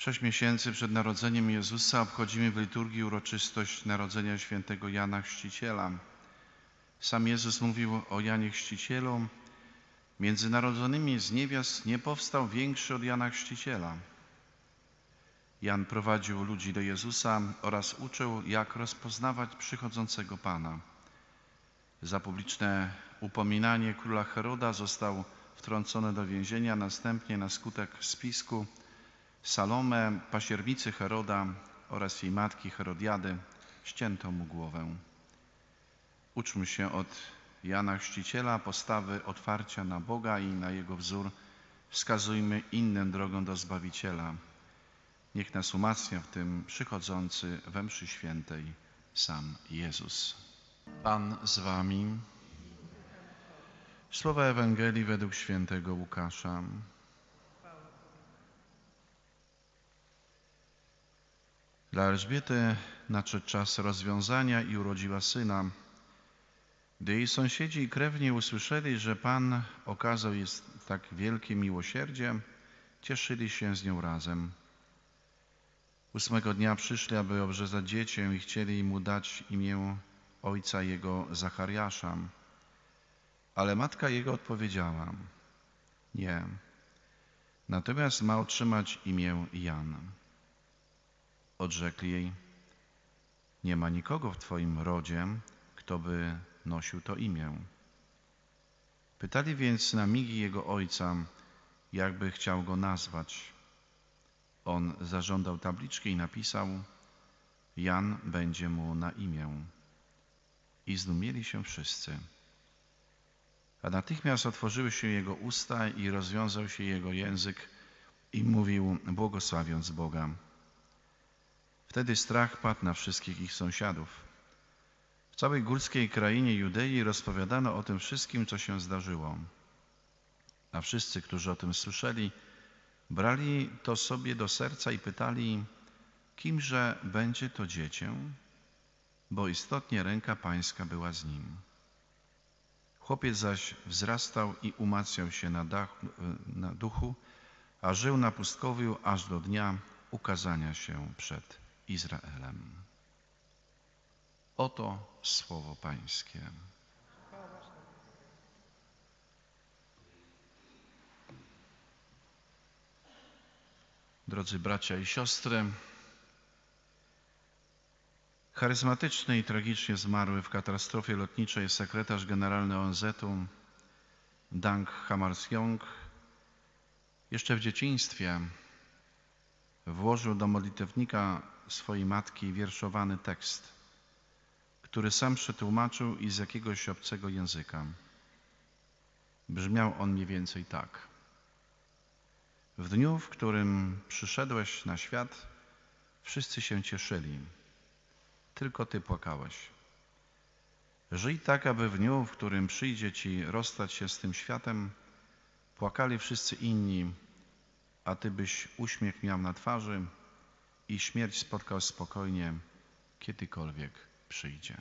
Sześć miesięcy przed narodzeniem Jezusa obchodzimy w liturgii uroczystość narodzenia świętego Jana Chrzciciela. Sam Jezus mówił o Janie Chrzcicielu. Między narodzonymi z niewiast nie powstał większy od Jana Chrzciciela. Jan prowadził ludzi do Jezusa oraz uczył, jak rozpoznawać przychodzącego Pana. Za publiczne upominanie króla Heroda został wtrącony do więzienia, następnie na skutek spisku Salome, pasierbicy Heroda oraz jej matki Herodiady, ścięto mu głowę. Uczmy się od Jana Chrzciciela postawy otwarcia na Boga i na Jego wzór wskazujmy innym drogą do Zbawiciela. Niech nas umacnia w tym przychodzący we mszy świętej sam Jezus. Pan z wami. Słowa Ewangelii według świętego Łukasza. Dla Elżbiety nadszedł czas rozwiązania i urodziła syna. Gdy jej sąsiedzi i krewni usłyszeli, że Pan okazał jej tak wielkie miłosierdzie, cieszyli się z nią razem. Ósmego dnia przyszli, aby obrzezać dziecię i chcieli mu dać imię ojca jego Zachariasza. Ale matka jego odpowiedziała, nie, natomiast ma otrzymać imię Jan. Odrzekli jej, nie ma nikogo w twoim rodzie, kto by nosił to imię. Pytali więc na migi jego ojca, jakby chciał go nazwać. On zażądał tabliczki i napisał, Jan będzie mu na imię. I zdumieli się wszyscy. A natychmiast otworzyły się jego usta i rozwiązał się jego język i mówił, błogosławiąc Boga. Wtedy strach padł na wszystkich ich sąsiadów. W całej górskiej krainie Judei rozpowiadano o tym wszystkim, co się zdarzyło. A wszyscy, którzy o tym słyszeli, brali to sobie do serca i pytali, kimże będzie to dziecię, bo istotnie ręka pańska była z nim. Chłopiec zaś wzrastał i umacniał się na, na duchu, a żył na pustkowiu aż do dnia ukazania się przed Izraelem. Oto słowo Pańskie. Drodzy bracia i siostry, charyzmatyczny i tragicznie zmarły w katastrofie lotniczej sekretarz generalny ONZ-u Dang Hammarskjöld jeszcze w dzieciństwie włożył do modlitewnika swojej matki wierszowany tekst, który sam przetłumaczył i z jakiegoś obcego języka. Brzmiał on mniej więcej tak. W dniu, w którym przyszedłeś na świat, wszyscy się cieszyli, tylko Ty płakałeś. Żyj tak, aby w dniu, w którym przyjdzie Ci rozstać się z tym światem, płakali wszyscy inni, a Ty byś uśmiech miał na twarzy i śmierć spotkał spokojnie, kiedykolwiek przyjdzie.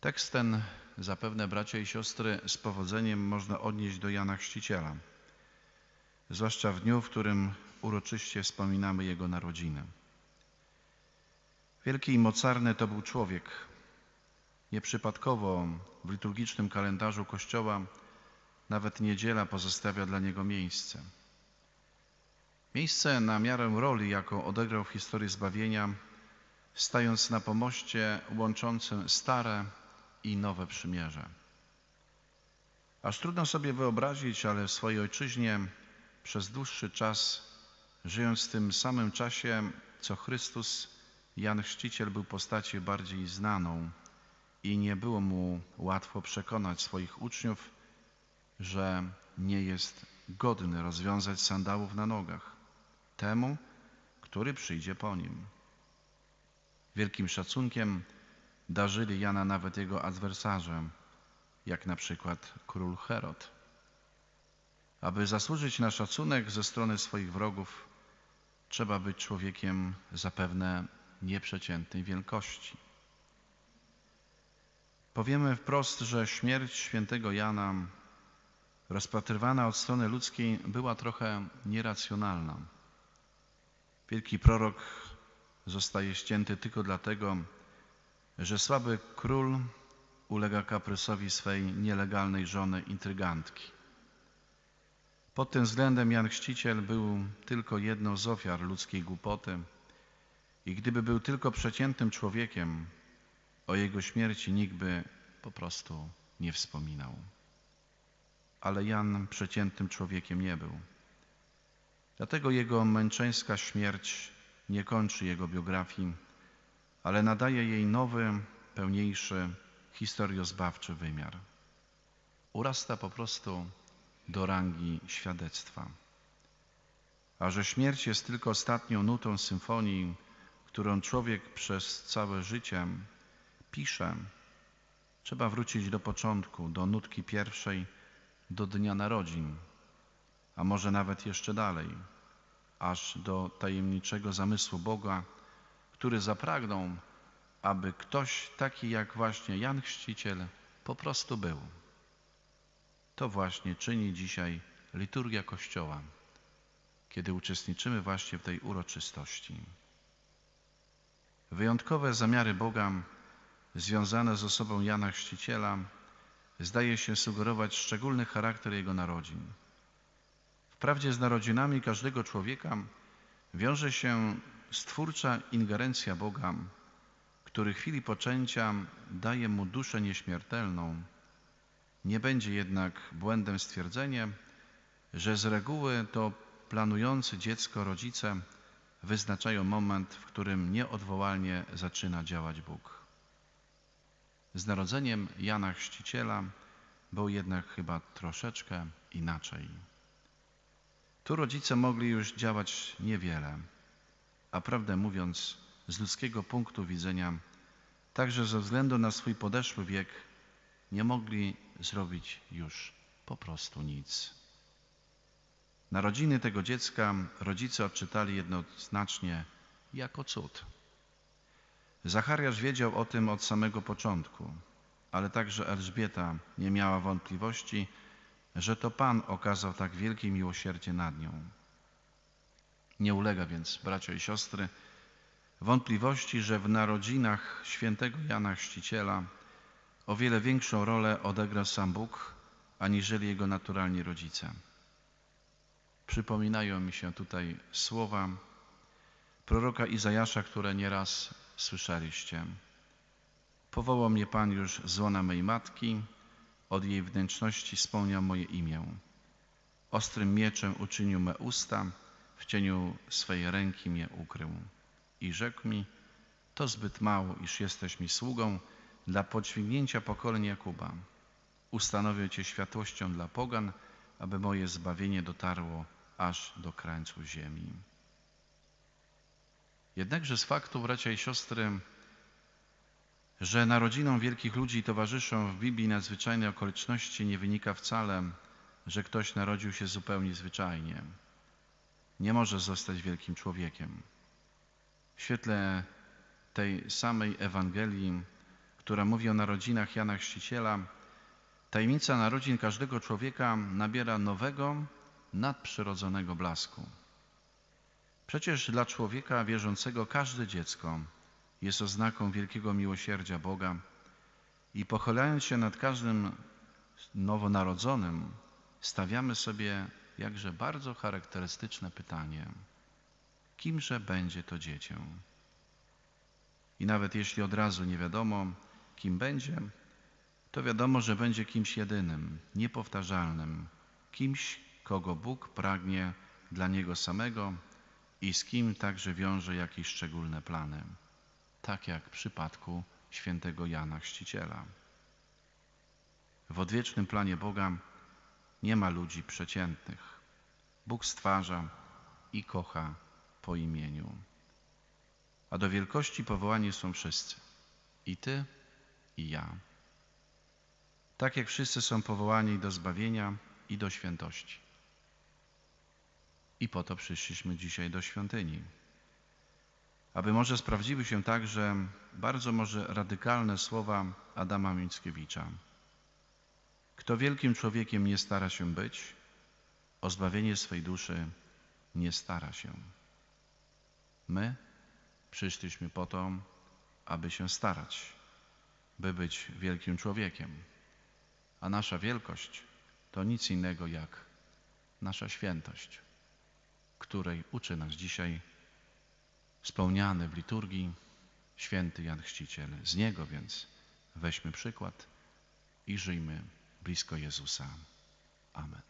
Tekst ten zapewne bracia i siostry z powodzeniem można odnieść do Jana Chrzciciela, zwłaszcza w dniu, w którym uroczyście wspominamy jego narodzinę. Wielki i mocarny to był człowiek. Nieprzypadkowo w liturgicznym kalendarzu Kościoła nawet niedziela pozostawia dla niego miejsce. Miejsce na miarę roli, jaką odegrał w historii zbawienia, stając na pomoście łączącym stare i nowe przymierze. Aż trudno sobie wyobrazić, ale w swojej ojczyźnie przez dłuższy czas, żyjąc w tym samym czasie, co Chrystus, Jan Chrzciciel był postacią bardziej znaną i nie było mu łatwo przekonać swoich uczniów, że nie jest godny rozwiązać sandałów na nogach temu, który przyjdzie po nim. Wielkim szacunkiem darzyli Jana nawet jego adwersarze, jak na przykład król Herod. Aby zasłużyć na szacunek ze strony swoich wrogów, trzeba być człowiekiem zapewne nieprzeciętnej wielkości. Powiemy wprost, że śmierć świętego Jana rozpatrywana od strony ludzkiej, była trochę nieracjonalna. Wielki prorok zostaje ścięty tylko dlatego, że słaby król ulega kaprysowi swej nielegalnej żony intrygantki. Pod tym względem Jan Chrzciciel był tylko jedną z ofiar ludzkiej głupoty i gdyby był tylko przeciętnym człowiekiem, o jego śmierci nikt by po prostu nie wspominał. Ale Jan przeciętnym człowiekiem nie był. Dlatego jego męczeńska śmierć nie kończy jego biografii, ale nadaje jej nowy, pełniejszy, historiozbawczy wymiar. Urasta po prostu do rangi świadectwa. A że śmierć jest tylko ostatnią nutą symfonii, którą człowiek przez całe życie pisze, trzeba wrócić do początku, do nutki pierwszej, do dnia narodzin, a może nawet jeszcze dalej, aż do tajemniczego zamysłu Boga, który zapragnął, aby ktoś taki jak właśnie Jan Chrzciciel po prostu był. To właśnie czyni dzisiaj liturgia Kościoła, kiedy uczestniczymy właśnie w tej uroczystości. Wyjątkowe zamiary Boga związane z osobą Jana Chrzciciela zdaje się sugerować szczególny charakter jego narodzin. Wprawdzie z narodzinami każdego człowieka wiąże się stwórcza ingerencja Boga, który chwili poczęcia daje mu duszę nieśmiertelną. Nie będzie jednak błędem stwierdzenie, że z reguły to planujący dziecko rodzice wyznaczają moment, w którym nieodwołalnie zaczyna działać Bóg. Z narodzeniem Jana Chrzciciela było jednak chyba troszeczkę inaczej. Tu rodzice mogli już działać niewiele, a prawdę mówiąc, z ludzkiego punktu widzenia, także ze względu na swój podeszły wiek, nie mogli zrobić już po prostu nic. Narodziny tego dziecka rodzice odczytali jednoznacznie jako cud. Zachariasz wiedział o tym od samego początku, ale także Elżbieta nie miała wątpliwości, że to Pan okazał tak wielkie miłosierdzie nad nią. Nie ulega więc, bracia i siostry, wątpliwości, że w narodzinach świętego Jana Chrzciciela o wiele większą rolę odegra sam Bóg, aniżeli jego naturalni rodzice. Przypominają mi się tutaj słowa proroka Izajasza, które nieraz słyszeliście. Powołał mnie Pan już z łona mej matki, od jej wnętrzności spełniał moje imię. Ostrym mieczem uczynił me usta, w cieniu swej ręki mnie ukrył. I rzekł mi, to zbyt mało, iż jesteś mi sługą dla podźwignięcia pokoleń Jakuba. Ustanowię Cię światłością dla pogan, aby moje zbawienie dotarło aż do krańców ziemi. Jednakże z faktu, bracia i siostry, że narodzinom wielkich ludzi towarzyszą w Biblii nadzwyczajne okoliczności, nie wynika wcale, że ktoś narodził się zupełnie zwyczajnie. Nie może zostać wielkim człowiekiem. W świetle tej samej Ewangelii, która mówi o narodzinach Jana Chrzciciela, tajemnica narodzin każdego człowieka nabiera nowego, nadprzyrodzonego blasku. Przecież dla człowieka wierzącego każde dziecko jest oznaką wielkiego miłosierdzia Boga i pochylając się nad każdym nowonarodzonym, stawiamy sobie jakże bardzo charakterystyczne pytanie: kimże będzie to dziecię? I nawet jeśli od razu nie wiadomo, kim będzie, to wiadomo, że będzie kimś jedynym, niepowtarzalnym, kimś, kogo Bóg pragnie dla Niego samego i z kim także wiąże jakieś szczególne plany, tak jak w przypadku świętego Jana Chrzciciela. W odwiecznym planie Boga nie ma ludzi przeciętnych. Bóg stwarza i kocha po imieniu. A do wielkości powołani są wszyscy. I ty, i ja. Tak jak wszyscy są powołani do zbawienia i do świętości. I po to przyszliśmy dzisiaj do świątyni. Aby może sprawdziły się także bardzo może radykalne słowa Adama Mickiewicza. Kto wielkim człowiekiem nie stara się być, o zbawienie swej duszy nie stara się. My przyszliśmy po to, aby się starać, by być wielkim człowiekiem. A nasza wielkość to nic innego jak nasza świętość, której uczy nas dzisiaj spełniany w liturgii święty Jan Chrzciciel. Z niego więc weźmy przykład i żyjmy blisko Jezusa. Amen.